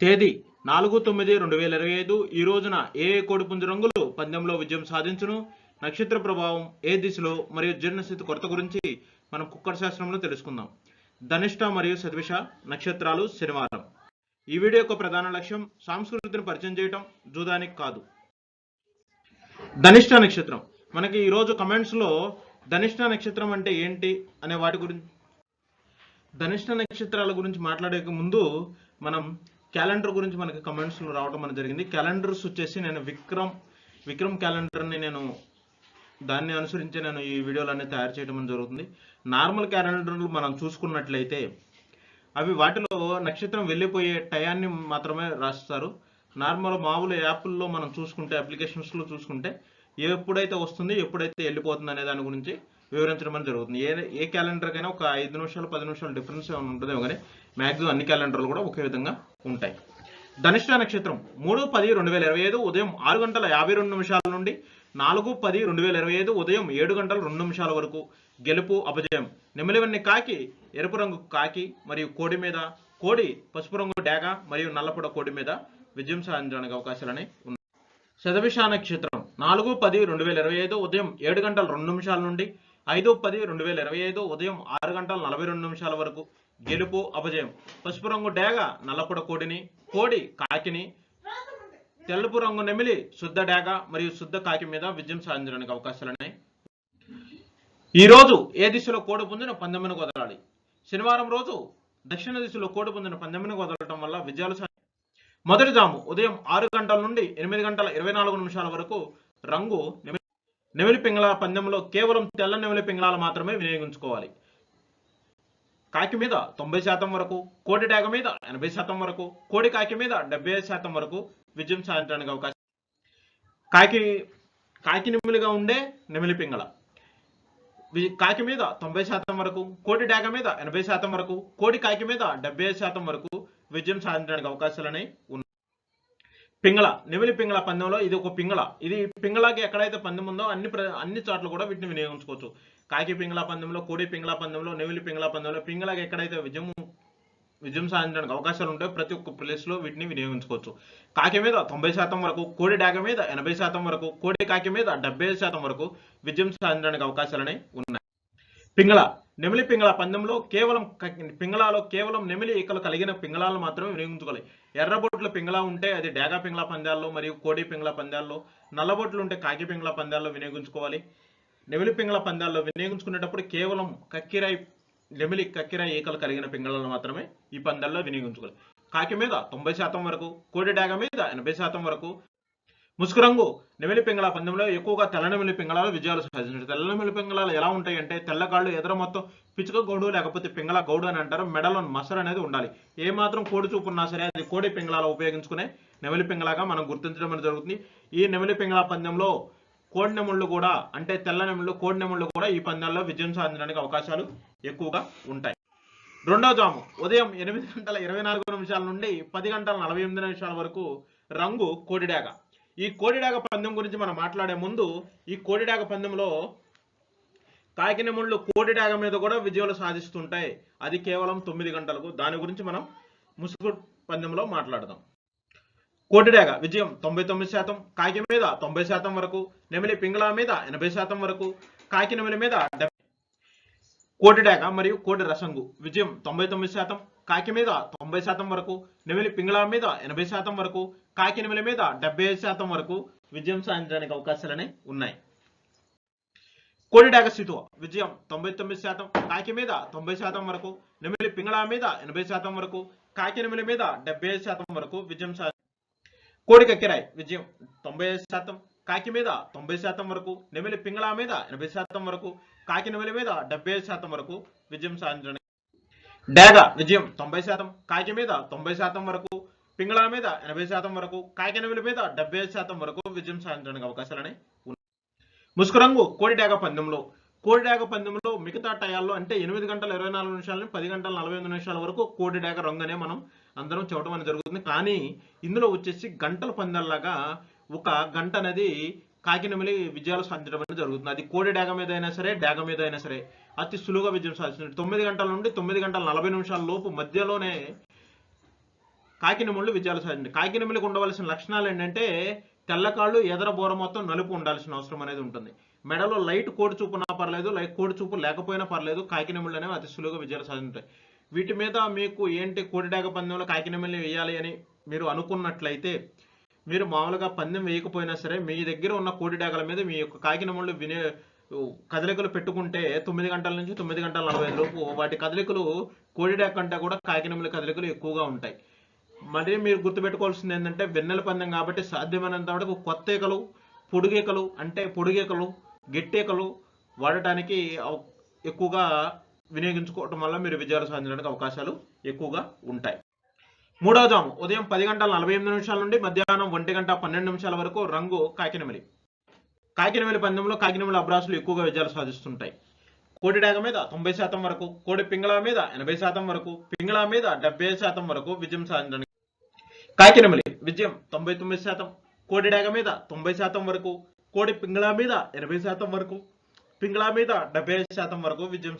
తేదీ నాలుగు తొమ్మిది రెండు వేల ఇరవై ఐదు. ఈ రోజున ఏ కోడిపుంజు రంగులు పందెంలో విజయం సాధించును? నక్షత్ర ప్రభావం ఏ దిశలో మరియు జీర్ణస్థితి కొరత గురించి మనం కుక్కర్ శాస్త్రంలో తెలుసుకుందాం. ధనిష్ట మరియు సద్విష నక్షత్రాలు శనివారం. ఈ వీడియో యొక్క ప్రధాన లక్ష్యం సంస్కృతిని పరిచయం చేయటం జూదానికి కాదు. ధనిష్ట నక్షత్రం. మనకి ఈరోజు కమెంట్స్లో ధనిష్ట నక్షత్రం అంటే ఏంటి అనే వాటి గురించి ధనిష్ట నక్షత్రాల గురించి మాట్లాడే ముందు మనం క్యాలెండర్ గురించి మనకి కమెంట్స్లో రావడం అనేది జరిగింది. క్యాలెండర్స్ వచ్చేసి నేను విక్రమ్ విక్రమ్ క్యాలెండర్ని నేను దాన్ని అనుసరించి నేను ఈ వీడియోలన్నీ తయారు చేయడం జరుగుతుంది. నార్మల్ క్యాలెండర్లు మనం చూసుకున్నట్లయితే అవి వాటిలో నక్షత్రం వెళ్ళిపోయే టయాన్ని మాత్రమే రాస్తారు. నార్మల్ మామూలు యాప్ల్లో మనం చూసుకుంటే అప్లికేషన్స్లో చూసుకుంటే ఎప్పుడైతే వస్తుంది ఎప్పుడైతే వెళ్ళిపోతుంది అనే దాని గురించి వివరించడం అనేది జరుగుతుంది. ఏ ఏ క్యాలెండర్కైనా ఒక ఐదు నిమిషాలు పది నిమిషాలు డిఫరెన్స్ ఏమైనా ఉంటుందేమో కానీ మ్యాక్సిమం అన్ని క్యాలెండర్లు కూడా ఒకే విధంగా ఉంటాయి. ధనిష్ట నక్షత్రం మూడు పది రెండు వేల ఇరవై ఐదు ఉదయం ఆరు గంటల యాభై రెండు నిమిషాల నుండి నాలుగు పది రెండు వేల ఇరవై ఐదు ఉదయం ఏడు గంటల రెండు నిమిషాల వరకు గెలుపు అపజయం. నెమలివన్ని కాకి ఎరుపు రంగు కాకి మరియు కోడి మీద కోడి పసుపు రంగు డేగ మరియు నల్లపొడ కోడి మీద విజయం సాధించడానికి అవకాశాలని ఉన్నాయి. శతభిష నక్షత్రం నాలుగు పది రెండు వేల ఇరవై ఐదు ఉదయం ఏడు గంటల రెండు నిమిషాల నుండి ఐదు పది రెండు వేల ఇరవై ఐదు ఉదయం ఆరు గంటల నలభై రెండు నిమిషాల వరకు గెలుపు అపజయం. పసుపు రంగు డేగ నల్లపుడ కోడిని కోడి కాకిని తెలుపు రంగు నెమిలి శుద్ధ డేగ మరియు శుద్ధ కాకి మీద విజయం సాధించడానికి అవకాశాలున్నాయి ఈ రోజు ఏ దిశలో కోడి పొందిన పందెమ్మను వదలాలి శనివారం రోజు దక్షిణ దిశలో కోడి పొందిన పందెమ్మను వదలటం వల్ల విజయాలు సాధి మొదటి జాము ఉదయం ఆరు గంటల నుండి ఎనిమిది గంటల ఇరవై నాలుగు నిమిషాల వరకు రంగు నెమిలి పింగళాల పందెంలో కేవలం తెల్ల నెమిలి పింగళాలు మాత్రమే వినియోగించుకోవాలి. కాకి మీద తొంభై శాతం వరకు కోడి డాగ మీద ఎనభై శాతం వరకు కోడి కాకి మీద డెబ్బై ఐదు శాతం వరకు విజయం సాధించడానికి అవకాశం. కాకి కాకి నెమిలిగా ఉండే నిమిలి పింగళ. కాకి మీద తొంభై శాతం వరకు కోడి డాగ మీద ఎనభై శాతం వరకు కోడి కాకి మీద డెబ్బై ఐదు శాతం వరకు విజయం సాధించడానికి అవకాశాలనే ఉన్నాయి. పింగళ నిమిలి పింగళ పందెంలో ఇది ఒక పింగళ. ఇది పింగళకి ఎక్కడైతే పందెం ఉందో అన్ని ప్ర- అన్ని చోట్ల కూడా వీటిని వినియోగించుకోవచ్చు. కాకి పింగళ పందెంలో కోడి పింగళ పందెంలో నెమిలి పింగళ పందెంలో పింగళకి ఎక్కడైతే విజయం విజయం సాధించడానికి అవకాశాలు ఉంటాయో ప్రతి ఒక్క ప్లేస్లో వీటిని వినియోగించుకోవచ్చు. కాకి మీద తొంభై శాతం వరకు కోడి డాక మీద ఎనభై శాతం వరకు కోడి కాకి మీద డెబ్బై శాతం వరకు విజయం సాధించడానికి అవకాశాలనే ఉన్నాయి. పింగళ నెమిలి పింగళ పందెంలో కేవలం పింగళాలో కేవలం నెమిలి ఈకలు కలిగిన పింగళాలను మాత్రమే వినియోగించుకోవాలి. ఎర్రబొట్లు పింగళ ఉంటే అది డేగా పింగళ పందాల్లో మరియు కోడి పింగళ పందాల్లో నల్లబొట్లు ఉంటే కాకి పింగళ పందాల్లో వినియోగించుకోవాలి. నెమిలి పింగళ పందాల్లో వినియోగించుకునేటప్పుడు కేవలం కక్కిరాయి నెమిలి కక్కిరాయి ఈకలు కలిగిన పింగళాలను మాత్రమే ఈ పందాల్లో వినియోగించుకోవాలి. కాకి మీద తొంభై శాతం వరకు కోడి డాగ మీద ఎనభై శాతం వరకు ముసుగు రంగు నెమిలి పింగళ పందెంలో ఎక్కువగా తెల్లనెమిలి పింగళాలు విజయాలు సాధించారు. తెల్లనెమిలి పింగళాలు ఎలా ఉంటాయి అంటే తెల్ల కాళ్ళు ఎదుర మొత్తం పిచ్చుక గౌడు లేకపోతే పింగళ గౌడు అని అంటారు. మెడలో మసర్ అనేది ఉండాలి. ఏ మాత్రం కోడి చూపు ఉన్నా సరే అది కోడి పింగళాలు ఉపయోగించుకునే నెమిలి పింగళగా మనం గుర్తించడం అనేది జరుగుతుంది. ఈ నెమిలి పింగళ పందెంలో కోడినెముళ్ళు కూడా అంటే తెల్ల నెముళ్ళు కోడి కూడా ఈ పందాల్లో విజయం సాధించడానికి అవకాశాలు ఎక్కువగా ఉంటాయి. రెండో జాము. ఉదయం ఎనిమిది గంటల ఇరవై నాలుగు నిమిషాల నుండి పది గంటల నలభై ఎనిమిది నిమిషాల వరకు రంగు కోడిడాగ. ఈ కోడిడాగ పందెం గురించి మనం మాట్లాడే ముందు ఈ కోడిడాగ పందెంలో కాకినెముళ్ళు కోడిడాగ మీద కూడా విజయాలు సాధిస్తుంటాయి. అది కేవలం తొమ్మిది గంటలకు. దాని గురించి మనం ముసుగు పందెంలో మాట్లాడదాం. కోటిడాగ విజయం తొంభై తొమ్మిది శాతం కాకి మీద తొంభై శాతం వరకు నెమిలి పింగళ మీద ఎనభై శాతం వరకు కాకి నెమిలి మీద డెబ్బై కోటిడాగ మరియు కోటి రసంగు విజయం తొంభై తొమ్మిది శాతం కాకి మీద తొంభై శాతం వరకు నెమిలి పింగళ మీద ఎనభై శాతం వరకు కాకి నెమిలి మీద డెబ్బై శాతం వరకు విజయం సాధించడానికి అవకాశాలని ఉన్నాయి. కోడిడాగ సిటువ విజయం తొంభై తొమ్మిది శాతం కాకి మీద తొంభై శాతం వరకు నెమిలి పింగళ మీద ఎనభై శాతం వరకు కాకి నెమిలి మీద డెబ్బై ఐదు శాతం వరకు విజయం సాధి కోడిక కక్కిరాయ్ విజయం తొంభై ఐదు శాతం కాకి మీద తొంభై శాతం వరకు నెమిలి పింగళ మీద ఎనభై శాతం వరకు కాకి నెమిలి మీద డెబ్బై ఐదు శాతం వరకు విజయం సాధించడానికి డేగ విజయం తొంభై శాతం కాకి మీద తొంభై శాతం వరకు పింగళ మీద ఎనభై శాతం వరకు కాకి నెమిలి మీద డెబ్బై శాతం వరకు విజయం సాధించడానికి అవకాశాలని ఉన్నాయి. ముసుగు రంగు కోడి డేగ పందెంలో కోడి డేగ పందెంలో మిగతా టయాల్లో అంటే ఎనిమిది గంటల ఇరవై నాలుగు నిమిషాలని పది గంటల నలభై ఎనిమిది నిమిషాల వరకు కోడి డేగ రంగు అనే మనం అందరం చూడటం అనేది జరుగుతుంది. కానీ ఇందులో వచ్చేసి గంటల పందాల్లాగా ఒక గంట అనేది కాకినమిలి విజయాలు సాధించడం అనేది జరుగుతుంది. అది కోడి డాగ మీద అయినా సరే డాగ మీద అయినా సరే అతి సులువుగా విజయం సాధిస్తుంది. తొమ్మిది గంటల నుండి తొమ్మిది గంటల నలభై నిమిషాల లోపు మధ్యలోనే కాకినెముళ్ళు విజయాలు సాధించండి. కాకినెములకు ఉండవలసిన లక్షణాలు ఏంటంటే తెల్లకాళ్ళు ఎదర బోర మొత్తం నలుపు ఉండాల్సిన అవసరం అనేది ఉంటుంది. మెడలో లైట్ కోడి చూపునా పర్లేదు లైట్ కోడి చూపు లేకపోయినా పర్లేదు కాకినెముళ్ళు అనేవి అతి సులువుగా విజయాలు సాధించాయి వీటి మీద మీకు ఏంటి కోడిడాగ పందెంలో కాకినెముల్ని వేయాలి అని మీరు అనుకున్నట్లయితే మీరు మామూలుగా పందెం వేయకపోయినా సరే మీ దగ్గర ఉన్న కోడిడాగల మీద మీ యొక్క కాకినమళ్ళు వినే కదలికలు పెట్టుకుంటే తొమ్మిది గంటల నుంచి తొమ్మిది గంటల నలభై లోపు వాటి కదలికలు కోడిడాగ కంటే కూడా కాకినముల కదలికలు ఎక్కువగా ఉంటాయి. మరి మీరు గుర్తుపెట్టుకోవాల్సింది ఏంటంటే వెన్నెల పందెం కాబట్టి సాధ్యమైనంత వరకు కొత్త ఈకలు పొడుగేకలు అంటే పొడుగేకలు గట్టేకలు వాడటానికి ఎక్కువగా వినియోగించుకోవటం వల్ల మీరు విజయాలు సాధించడానికి అవకాశాలు ఎక్కువగా ఉంటాయి. మూడవ జాము ఉదయం పది గంటల నలభై ఎనిమిది నిమిషాల నుండి మధ్యాహ్నం ఒంటి గంట పన్నెండు నిమిషాల వరకు రంగు కాకినమిలి. కాకినమిలి పందెంలో కాకినమిలి అబ్రాసులు ఎక్కువగా విజయాలు సాధిస్తుంటాయి. కోడి డాగ మీద తొంభై శాతం వరకు కోడి పింగళ మీద ఎనభై శాతం వరకు పింగళ మీద డెబ్బై శాతం వరకు విజయం సాధించడానికి కాకినమిలి విజయం తొంభై తొమ్మిది శాతం కోడి డాగ మీద తొంభై శాతం వరకు కోడి పింగళ మీద ఎనభై శాతం వరకు పింగళ మీద డెబ్బై శాతం వరకు విజయం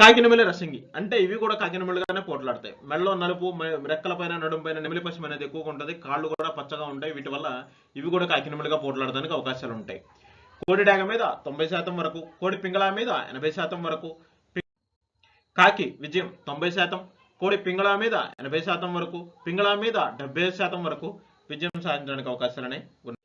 కాకినమిలి రసింగి. అంటే ఇవి కూడా కాకినమిలిగానే పోట్లాడతాయి. మెడలో నలుపు రెక్కల పైన నడుము పైన నెమిలి పశ్చిమ అనేది ఎక్కువగా ఉంటుంది. కాళ్ళు కూడా పచ్చగా ఉంటాయి. వీటి వల్ల ఇవి కూడా కాకినమిలిగా పోట్లాడడానికి అవకాశాలు ఉంటాయి. కోడి డాగ మీద తొంభై శాతం వరకు కోడి పింగళ మీద ఎనభై శాతం వరకు కాకి విజయం తొంభై శాతం కోడి పింగళ మీద ఎనభై శాతం వరకు పింగళ మీద డెబ్బై శాతం వరకు విజయం సాధించడానికి అవకాశాలనే ఉన్నాయి.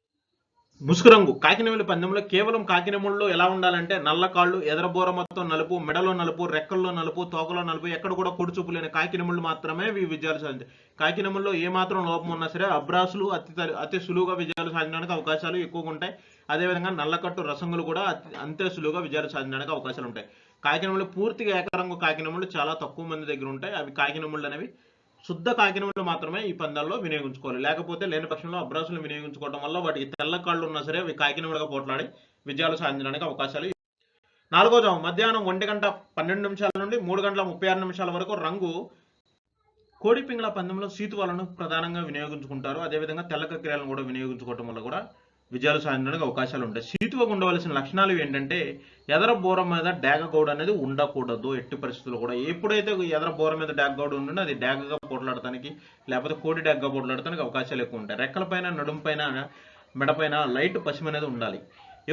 ముసుగురంగు రంగు. పందెంలో కేవలం కాకినెముల్లో ఎలా ఉండాలంటే నల్ల కాళ్ళు ఎదరబోర మొత్తం నలుపు మెడలో నలుపు రెక్కల్లో నలుపు తోకలో నలుపు ఎక్కడ కూడా కొడుచూపు లేని కాకినములు మాత్రమే విజయాలు సాధించాయి. కాకినముల్లో ఏ మాత్రం లోపం ఉన్నా సరే అబ్రాసులు అతి అతి సులువుగా విజయాలు సాధించడానికి అవకాశాలు ఎక్కువగా ఉంటాయి. అదేవిధంగా నల్లకట్టు రసంగులు కూడా అంతే సులువుగా విజయాలు సాధించడానికి అవకాశాలు ఉంటాయి. కాకినములు పూర్తిగా ఏకరంగు కాకినములు చాలా తక్కువ మంది దగ్గర ఉంటాయి. అవి కాకినములు అనేవి శుద్ధ కాకినములు మాత్రమే ఈ పందాల్లో వినియోగించుకోవాలి. లేకపోతే లేని పక్షంలో అబ్రాసులు వినియోగించుకోవడం వల్ల వాటికి తెల్ల కాళ్ళు ఉన్నా సరే అవి కాకినములుగా పోట్లాడి విజయాలు సాధించడానికి అవకాశాలు నాలుగో జాము మధ్యాహ్నం ఒంటి గంట పన్నెండు నిమిషాల నుండి మూడు గంటల ముప్పై ఆరు నిమిషాల వరకు రంగు కోడి పింగళ పందెంలో సీతువాలను ప్రధానంగా వినియోగించుకుంటారు. అదేవిధంగా తెల్ల కక్కిరాలను కూడా వినియోగించుకోవడం వల్ల కూడా విజయాలు సాధించడానికి అవకాశాలు ఉంటాయి. సీతువకు ఉండవలసిన లక్షణాలు ఏంటంటే ఎదర బోర మీద డాగ గౌడ్ అనేది ఉండకూడదు ఎట్టి పరిస్థితుల్లో కూడా. ఎప్పుడైతే ఎదర బోర మీద డాగ గౌడ్ ఉంటుందో అది డాగగా పోట్లాడటానికి లేకపోతే కోడి డాగగా పోట్లాడటానికి అవకాశాలు ఎక్కువ ఉంటాయి. రెక్కల పైన నడుము పైన మెడపైన లైట్ పశ్చిమ అనేది ఉండాలి.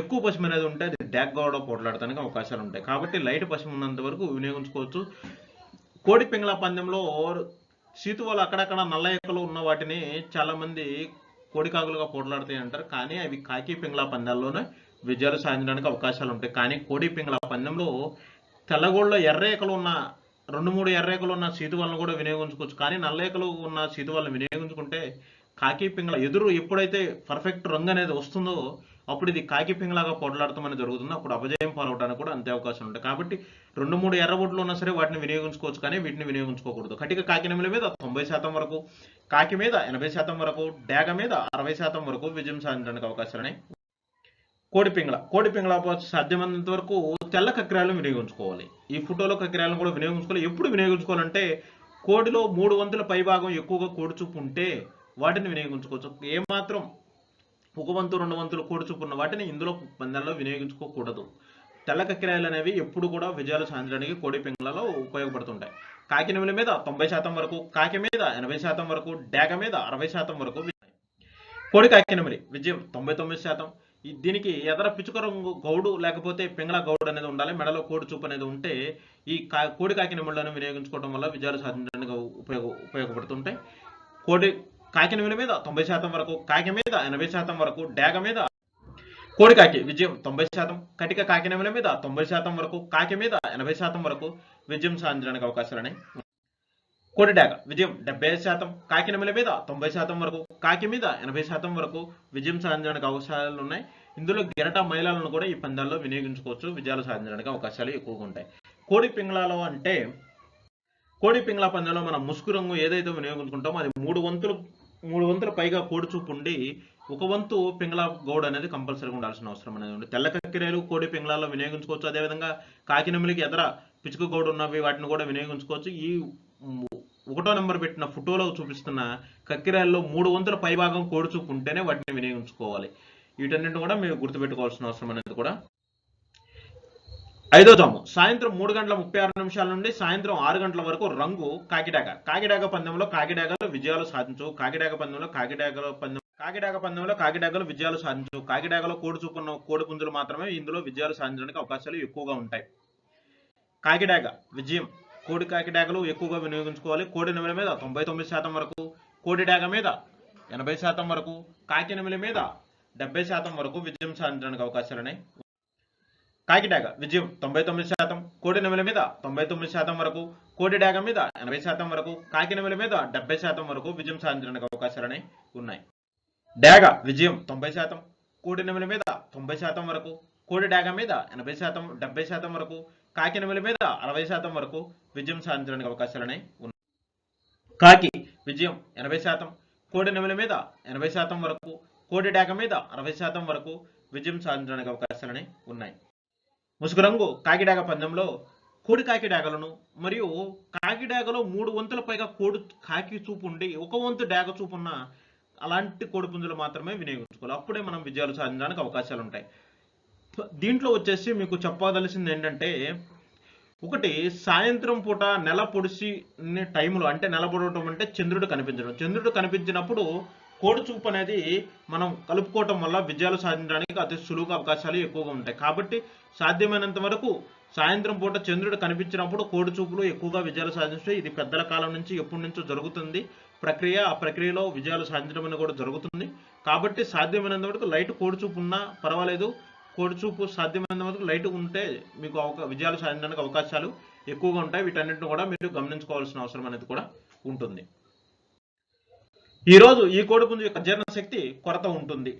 ఎక్కువ పశ్చిమ అనేది ఉంటే అది డాగ్ గౌడ పోట్లాడటానికి అవకాశాలు ఉంటాయి. కాబట్టి లైట్ పశ్చిమ ఉన్నంత వరకు వినియోగించుకోవచ్చు. కోడి పింగళ పందెంలో సీతువాలు అక్కడక్కడ నల్ల ఎక్కలు ఉన్న వాటిని చాలామంది కోడికాకులుగా పోట్లాడతాయి అంటారు. కానీ అవి కాకి పింగళ పందాల్లోనే విజయాలు సాధించడానికి అవకాశాలు ఉంటాయి. కానీ కోడి పింగళ పందెంలో తెల్లగోళ్ళ ఎర్ర ఏకలు ఉన్న రెండు మూడు ఎర్ర ఏకలు ఉన్న సీతువాలను కూడా వినియోగించుకోవచ్చు. కానీ నల్ల ఏకలు ఉన్న సీతువాలను వినియోగించుకుంటే కాకి పింగళ ఎదురు ఎప్పుడైతే పర్ఫెక్ట్ రంగు అనేది వస్తుందో అప్పుడు ఇది కాకి పింగళాగా పోట్లాడతామని జరుగుతుంది. అప్పుడు అపజయం పాలవడానికి కూడా అంతే అవకాశం ఉంటాయి. కాబట్టి రెండు మూడు ఎర్రబొట్లు ఉన్నా సరే వాటిని వినియోగించుకోవచ్చు. కానీ వీటిని వినియోగించుకోకూడదు. కటిక కాకినెముల మీద తొంభై శాతం వరకు కాకి మీద ఎనభై శాతం వరకు డేగ మీద అరవై శాతం వరకు విజయం సాధించడానికి అవకాశాలని కోడి పింగళ కోడి పింగళ సాధ్యమైనంత వరకు తెల్ల కక్రాలను వినియోగించుకోవాలి. ఈ ఫోటోలో కక్రాలను కూడా వినియోగించుకోవాలి. ఎప్పుడు వినియోగించుకోవాలంటే కోడిలో మూడు వంతుల పైభాగం ఎక్కువగా కోడిచూపు ఉంటే వాటిని వినియోగించుకోవచ్చు. ఏమాత్రం ఒక వంతు రెండు వంతులు కోడిచూపు ఉన్న వాటిని ఇందులో పందాల్లో వినియోగించుకోకూడదు. తెల్లకక్కిరాయలు అనేవి ఎప్పుడు కూడా విజయాలు సాధించడానికి కోడి పింగళలో ఉపయోగపడుతుంటాయి. కాకినెముల మీద తొంభై శాతం వరకు కాకి మీద ఎనభై శాతం వరకు డేగ మీద అరవై శాతం వరకు కోడి కాకినెమిలి విజయం తొంభై తొమ్మిది శాతం. దీనికి ఎదర పిచుక రంగు గౌడు లేకపోతే పింగళ గౌడు అనేది ఉండాలి. మెడలో కోడి చూపు అనేది ఉంటే ఈ కా కోడి కాకినెములను వినియోగించుకోవడం వల్ల విజయాలు సాధించడానికి ఉపయోగ ఉపయోగపడుతుంటాయి. కోడి కాకినెమిలి మీద తొంభై శాతం వరకు కాకి మీద ఎనభై శాతం వరకు డేగ మీద కోడికాకి విజయం తొంభై శాతం. కటిక కాకినెమిల మీద తొంభై శాతం వరకు కాకి మీద ఎనభై శాతం వరకు విజయం సాధించడానికి అవకాశాలని కోడిడాక విజయం డెబ్బై శాతం. కాకినెమిల మీద తొంభై శాతం వరకు కాకి మీద ఎనభై శాతం వరకు విజయం సాధించడానికి అవకాశాలు ఉన్నాయి. ఇందులో గిరట మహిళలను కూడా ఈ పందాల్లో వినియోగించుకోవచ్చు. విజయాలు సాధించడానికి అవకాశాలు ఎక్కువగా ఉంటాయి. కోడి పింగళాలో అంటే కోడి పింగళ పందెంలో మనం ముసుగు రంగు ఏదైతే వినియోగించుకుంటామో అది మూడు వంతులు మూడు వంతుల పైగా కోడి చూపు ఉండి ఒక వంతు పింగళ గౌడ్ అనేది కంపల్సరీగా ఉండాల్సిన అవసరం అనేది ఉంది. తెల్ల కక్కిరేలు కోడి పింగళాల్లో వినియోగించుకోవచ్చు. అదేవిధంగా కాకినెమిలికి ఎదర పిచుక గౌడ్ ఉన్నవి వాటిని కూడా వినియోగించుకోవచ్చు. ఈ ఒకటో నెంబర్ పెట్టిన ఫోటోలో చూపిస్తున్న కక్కిరాల్లో మూడు వంతుల పైభాగం కోడి చూపుకుంటేనే వాటిని వినియోగించుకోవాలి. వీటన్నిటిని కూడా మీరు గుర్తుపెట్టుకోవాల్సిన అవసరం అనేది కూడా ఐదో జాము సాయంత్రం మూడు గంటల ముప్పై ఆరు నిమిషాల నుండి సాయంత్రం ఆరు గంటల వరకు రంగు కాకిడాక. కాకిడాక పందెంలో కాకిడాకలు విజయాలు సాధించు కాకిడాక పందెంలో కాకిడాకల పందెం కాకిడాక పందెంలో కాకిడాకలు విజయాలు సాధించు కాకిడాకలో కోడి చూపున్న కోడి పుంజులు మాత్రమే ఇందులో విజయాలు సాధించడానికి అవకాశాలు ఎక్కువగా ఉంటాయి. కాకిడాక విజయం. కోడి కాకిడాకలు ఎక్కువగా వినియోగించుకోవాలి. కోడి నెమల మీద తొంభై తొమ్మిది శాతం వరకు కోడి డాగ మీద ఎనభై శాతం వరకు కాకి నెమలి మీద డెబ్బై శాతం వరకు విజయం సాధించడానికి అవకాశాలున్నాయి కాకిడాగ విజయం తొంభై తొమ్మిది శాతం కోడి నెమల మీద తొంభై తొమ్మిది శాతం వరకు కోడి డాగ మీద ఎనభై శాతం వరకు కాకి నెమలి మీద డెబ్బై శాతం వరకు విజయం సాధించడానికి అవకాశాలు ఉన్నాయి. డాగ విజయం తొంభై శాతం కోడి నెమల మీద తొంభై శాతం వరకు కోడి డాగ మీద ఎనభై శాతం డెబ్బై శాతం వరకు కాకి నెమల మీద అరవై శాతం వరకు విజయం సాధించడానికి అవకాశాలనే ఉన్నాయి. కాకి విజయం ఎనభై శాతం కోడి నెమల మీద ఎనభై శాతం వరకు కోడి డాగ మీద అరవై శాతం వరకు విజయం సాధించడానికి అవకాశాలనే ఉన్నాయి. ముసుగు రంగు కాకిడాగ పందెంలో కోడి కాకిడాగలను మరియు కాకిడాగలో మూడు వంతుల పైగా కోడి కాకి చూపు ఉండి ఒక వంతు డాగ చూపున్న అలాంటి కోడిపుంజులు మాత్రమే వినియోగించుకోవాలి. అప్పుడే మనం విజయాలు సాధించడానికి అవకాశాలు ఉంటాయి దీంట్లో వచ్చేసి మీకు చెప్పదలసింది ఏంటంటే ఒకటి సాయంత్రం పూట నెల పొడిసి టైంలో అంటే నెల పొడవటం అంటే చంద్రుడు కనిపించడం. చంద్రుడు కనిపించినప్పుడు కోడి చూపు అనేది మనం కలుపుకోవటం వల్ల విజయాలు సాధించడానికి అతి సులువుగా అవకాశాలు ఎక్కువగా ఉంటాయి. కాబట్టి సాధ్యమైనంత వరకు సాయంత్రం పూట చంద్రుడు కనిపించినప్పుడు కోడి చూపులు ఎక్కువగా విజయాలు సాధించే ఇది పెద్దల కాలం నుంచి ఎప్పటి నుంచో జరుగుతుంది. ప్రక్రియ ఆ ప్రక్రియలో విజయాలు సాధించడం అనేది కూడా జరుగుతుంది. కాబట్టి సాధ్యమైనంత వరకు లైట్ కోడి చూపు ఉన్నా పర్వాలేదు. కోడి చూపు సాధ్యమైనంత వరకు లైట్ ఉంటే మీకు అవకా విజయాలు సాధించడానికి అవకాశాలు ఎక్కువగా ఉంటాయి. వీటన్నిటిని కూడా మీరు గమనించుకోవాల్సిన అవసరం అనేది కూడా ఉంటుంది. ఈ ఈ కోడిపుంజు యొక్క జీర్ణశక్తి కొరత ఉంటుంది.